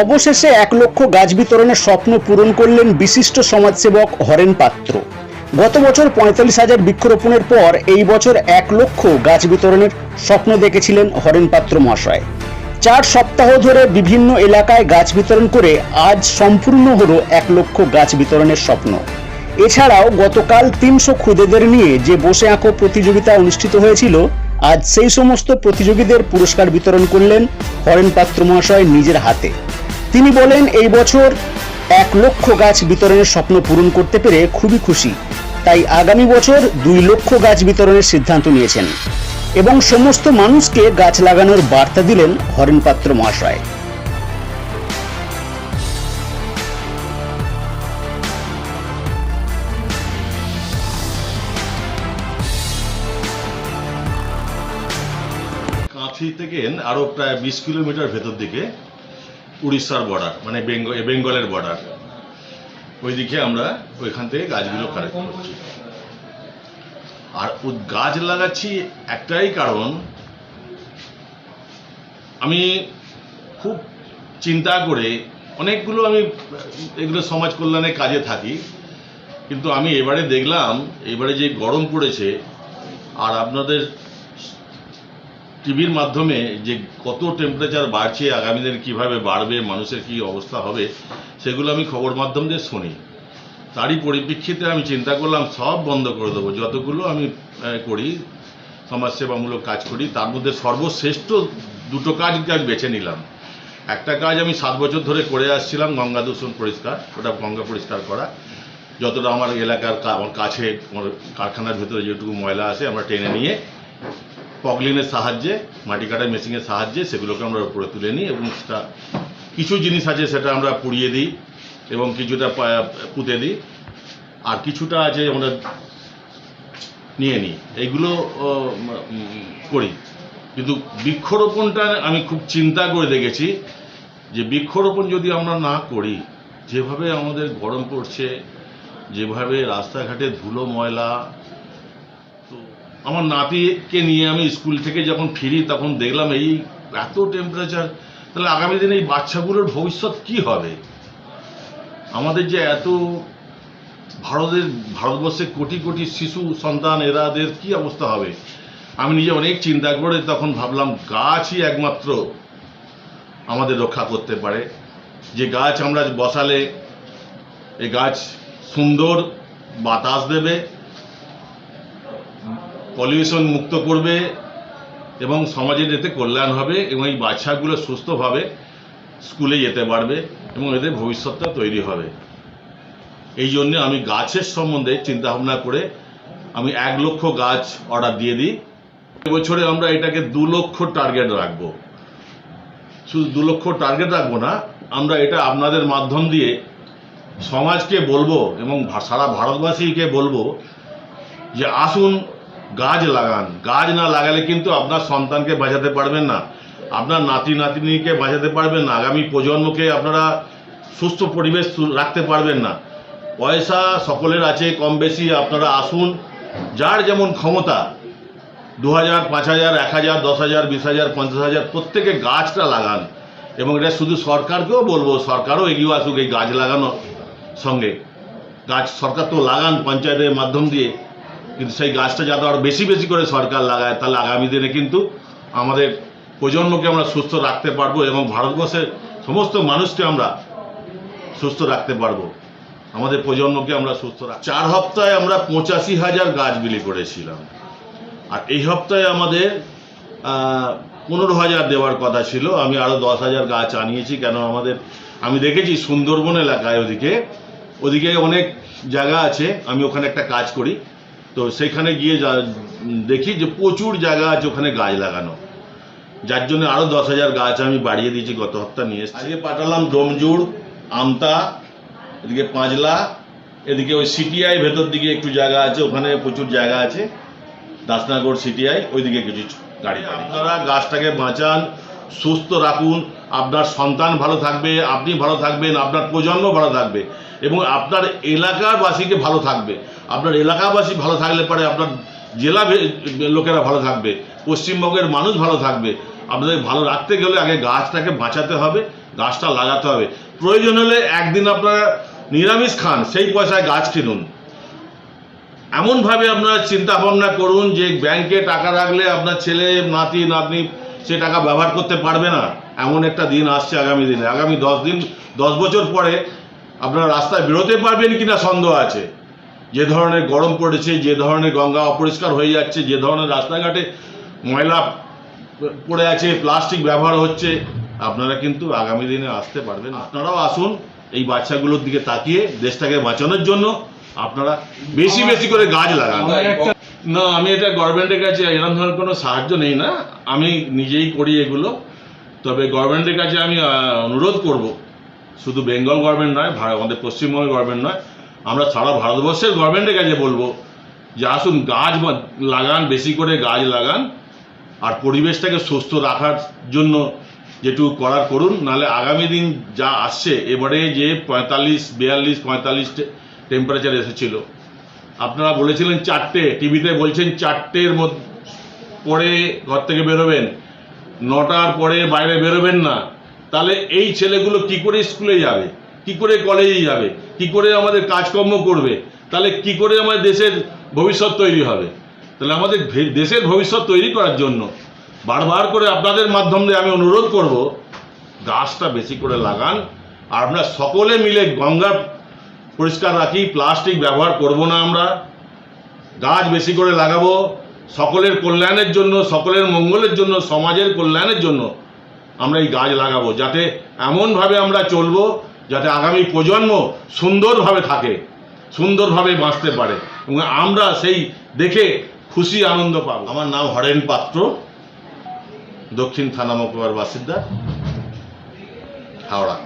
অবশেষে এক লক্ষ গাছ বিতরণের স্বপ্ন পূরণ করলেন বিশিষ্ট সমাজসেবক হরেন পাত্র। গত বছর পঁয়তাল্লিশ হাজার বৃক্ষরোপণের পর এই বছর এক লক্ষ গাছ বিতরণের স্বপ্ন দেখেছিলেন হরেন পাত্র মহাশয়। চার সপ্তাহ ধরে বিভিন্ন এলাকায় গাছ বিতরণ করে আজ সম্পূর্ণ হলো এক লক্ষ গাছ বিতরণের স্বপ্ন। এছাড়াও গতকাল তিনশো খুদেদের নিয়ে যে বসে আঁকো প্রতিযোগিতা অনুষ্ঠিত হয়েছিল, আজ সেই সমস্ত প্রতিযোগীদের পুরস্কার বিতরণ করলেন হরেন পাত্র মহাশয় নিজের হাতে। তিনি বলেন, এই বছর এক লক্ষ গাছ বিতরণের স্বপ্ন পূরণ করতে পেরে খুবই খুশি। তাই আগামী বছর দুই লক্ষ গাছ বিতরণের সিদ্ধান্ত নিয়েছেন এবং সমস্ত মানুষকে গাছ লাগানোর বার্তা দিলেন হরেন পাত্র মহাশয়। কাঁথি থেকে আরও প্রায় বিশ কিলোমিটার ভেতর দিকে উড়িষ্যার বর্ডার মানে বেঙ্গল বেঙ্গলের বর্ডার ওইদিকে আমরা ওইখান থেকে গাছগুলো কালেক্ট করছি। আর গাছ লাগাচ্ছি একটাই কারণ, আমি খুব চিন্তা করে অনেকগুলো আমি, এগুলো সমাজ কল্যাণের কাজে থাকি, কিন্তু আমি এবারে দেখলাম, এবারে যে গরম পড়েছে, আর আপনাদের টিভির মাধ্যমে যে কত টেম্পারেচার বাড়ছে, আগামী দিনে কীভাবে বাড়বে, মানুষের কী অবস্থা হবে, সেগুলো আমি খবর মাধ্যম দিয়ে শুনি। তারই পরিপ্রেক্ষিতে আমি চিন্তা করলাম, সব বন্ধ করে দেবো। যতগুলো আমি করি, সমাজসেবামূলক কাজ করি, তার মধ্যে সর্বশ্রেষ্ঠ দুটো কাজকে আমি বেছে নিলাম। একটা কাজ আমি সাত বছর ধরে করে আসছিলাম, গঙ্গা দূষণ পরিষ্কার, ওটা গঙ্গা পরিষ্কার করা। যতটা আমার এলাকার আমার কাছে, আমার কারখানার ভেতরে যেটুকু ময়লা আছে, আমরা টেনে নিয়ে পগলিনের সাহায্যে, মাটি কাটা মেশিনের সাহায্যে সেগুলোকে আমরা উপরে তুলে নিই এবং সেটা কিছু জিনিস আছে সেটা আমরা পুড়িয়ে দিই এবং কিছুটা পুঁতে দিই। আর কিছুটা আছে আমরা নিয়ে নিই। এইগুলো করি। কিন্তু বৃক্ষরোপণটা আমি খুব চিন্তা করে দেখেছি যে বৃক্ষরোপণ যদি আমরা না করি, যেভাবে আমাদের গরম পড়ছে, যেভাবে রাস্তাঘাটে ধুলো ময়লা আমার নাতিকে নিয়ে আমি স্কুল থেকে যখন ফিরি, তখন দেখলাম এই এত টেম্পারেচার তাহলে আগামী দিনে এই বাচ্চাগুলোর ভবিষ্যৎ কি হবে? আমাদের যে এত ভারতের, ভারতবর্ষে কোটি কোটি শিশু, সন্তান, এরাদের কি অবস্থা হবে? আমি নিজে অনেক চিন্তা করে তখন ভাবলাম, গাছই একমাত্র আমাদের রক্ষা করতে পারে। যে গাছ আমরা বসালে, এ গাছ সুন্দর বাতাস দেবে। পলিউশন মুক্ত করবে এবং সমাজের এতে কল্যাণ হবে এবং এই বাচ্চাগুলো সুস্থভাবে স্কুলে যেতে পারবে এবং এদের ভবিষ্যৎটা তৈরি হবে। এই জন্যে আমি গাছের সম্বন্ধে চিন্তা ভাবনা করে আমি এক লক্ষ গাছ অর্ডার দিয়ে দিই। এবছরে আমরা এটাকে দু লক্ষ টার্গেট রাখব। শুধু দু লক্ষ টার্গেট রাখব না, আমরা এটা আপনাদের মাধ্যম দিয়ে সমাজকে বলব এবং সারা ভারতবাসীকে বলব যে আসুন গাছ লাগান। গাছ না লাগালে কিন্তু আপনার সন্তানকে বাঁচাতে পারবেন না। আপনার নাতি নাতিনিকে বাঁচাতে পারবেন না। আগামী প্রজন্মকে আপনারা সুস্থ পরিবেশ রাখতে পারবেন না। পয়সা সকলের আছে, কম বেশি আপনারা আসুন। যার যেমন ক্ষমতা দু হাজার পাঁচ হাজার এক হাজার দশ হাজার বিশ হাজার পঞ্চাশ হাজার প্রত্যেকে গাছটা লাগান। এবং এটা শুধু সরকারকেও বলব, সরকারও এগিয়ে আসুক এই গাছ লাগানোর সঙ্গে। গাছ সরকার তো লাগান পঞ্চায়েতের মাধ্যম দিয়ে। কিন্তু সেই গাছটা যাতে আরও বেশি বেশি করে সরকার লাগায়, তাহলে আগামী দিনে কিন্তু আমাদের প্রজন্মকে আমরা সুস্থ রাখতে পারব এবং ভারতবর্ষের সমস্ত মানুষকে আমরা সুস্থ রাখতে পারব। আমাদের প্রজন্মকে আমরা সুস্থ রাখ, চার সপ্তাহে আমরা পঁচাশি হাজার গাছ বিলি করেছিলাম। আর এই সপ্তাহে আমাদের পনেরো হাজার দেওয়ার কথা ছিল। আমি আরও দশ হাজার গাছ আনিয়েছি, কেন আমাদের, আমি দেখেছি সুন্দরবন এলাকায় ওদিকে ওদিকে অনেক জায়গা আছে, আমি ওখানে একটা কাজ করি। তো সেখানে গিয়ে যা- দেখি যে প্রচুর জায়গা আছে ওখানে গাছ লাগানো। যার জন্য আরও দশ হাজার গাছ আমি বাড়িয়ে দিয়েছি গত সপ্তাহ নিয়ে এসেছি। আজকে পাঠালাম ডোমজুড় আমতা এদিকে পাঁচলা এদিকে ওই সিটিআই ভেতর দিকে একটু জায়গা আছে ওখানে প্রচুর জায়গা আছে। দাসনাগর সিটিআই ওইদিকে কিছু গাড়ি আপনারা গাছটাকে বাঁচান সুস্থ রাখুন আপনার সন্তান ভালো থাকবে আপনি ভালো থাকবেন আপনার প্রজন্ম ভালো থাকবে। এবং আপনার এলাকাবাসীকে ভালো থাকবে। আপনার এলাকাবাসী ভালো থাকলে পরে আপনার জেলা লোকেরা ভালো থাকবে, পশ্চিমবঙ্গের মানুষ ভালো থাকবে। আপনাদের ভালো রাখতে গেলে আগে গাছটাকে বাঁচাতে হবে, গাছটা লাগাতে হবে। প্রয়োজন হলে একদিন আপনারা নিরামিষ খান, সেই পয়সায় গাছ কিনুন। এমনভাবে আপনারা চিন্তা ভাবনা করুন যে ব্যাংকে টাকা রাখলে আপনার ছেলে, নাতি, নাতনি সে টাকা ব্যবহার করতে পারবে না। এমন একটা দিন আসছে আগামী দিনে। আগামী দশ দিন, দশ বছর পরে আপনারা রাস্তায় বেরোতে পারবেন কিনা সন্দেহ আছে। যে ধরনের গরম পড়েছে যে ধরনের গঙ্গা অপরিষ্কার হয়ে যাচ্ছে যে ধরনের রাস্তাঘাটে ময়লা পড়ে আছে প্লাস্টিক ব্যবহার হচ্ছে আপনারা কিন্তু আগামী দিনে আসতে পারবেন। আপনারাও আসুন এই বাচ্চাগুলোর দিকে তাকিয়ে দেশটাকে বাঁচানোর জন্য আপনারা বেশি বেশি করে গাছ লাগান। না আমি এটা গভর্নমেন্টের কাছে এরকম ধরনের কোনো সাহায্য নেই না। আমি নিজেই করি এগুলো। তবে গভর্নমেন্টের কাছে আমি অনুরোধ করব। শুধু বেঙ্গল গভর্নমেন্ট নয় আমাদের পশ্চিমবঙ্গ গভর্নমেন্ট নয়, আমরা সারা ভারতবর্ষের গভর্নমেন্টের কাছে বলব যে আসুন গাছ লাগান, বেশি করে গাছ লাগান, আর পরিবেশটাকে সুস্থ রাখার জন্য যেটুকু করার করুন, নাহলে আগামী দিন যা আসছে, এবারে যে পঁয়তাল্লিশ, বিয়াল্লিশ, পঁয়তাল্লিশ টেম্পারেচার এসেছিল। আপনারা বলেছিলেন চারটে টিভিতে বলছেন চারটের মধ্যে পরে ঘর থেকে বেরোবেন। নটার পরে বাইরে বেরোবেন না। তাহলে এই ছেলেগুলো কি করে স্কুলে যাবে? কি করে কলেজে যাবে? কি করে আমাদের কাজকর্ম করবে? তাহলে কি করে আমাদের দেশের ভবিষ্যৎ তৈরি হবে? তাহলে আমাদের দেশের ভবিষ্যৎ তৈরি করার জন্য বারবার করে আপনাদের মাধ্যমে আমি অনুরোধ করব, গাছটা বেশি করে লাগান। আর আমরা সকলে মিলে গঙ্গা পরিষ্কার রাখি, প্লাস্টিক ব্যবহার করব না আমরা। গাছ বেশি করে লাগাবো। সকলের কল্যাণের জন্য, সকলের মঙ্গলের জন্য, সমাজের কল্যাণের জন্য আমরা এই গাছ লাগাবো, যাতে এমনভাবে আমরা চলবো, যাতে আগামী প্রজন্ম সুন্দরভাবে থাকে, সুন্দরভাবে বাঁচতে পারে, এবং আমরা সেই দেখে খুশি, আনন্দ পাব। আমার নাম হরেন পাত্র, দক্ষিণ থানা মকুয়ার বাসিন্দা, হাওড়া।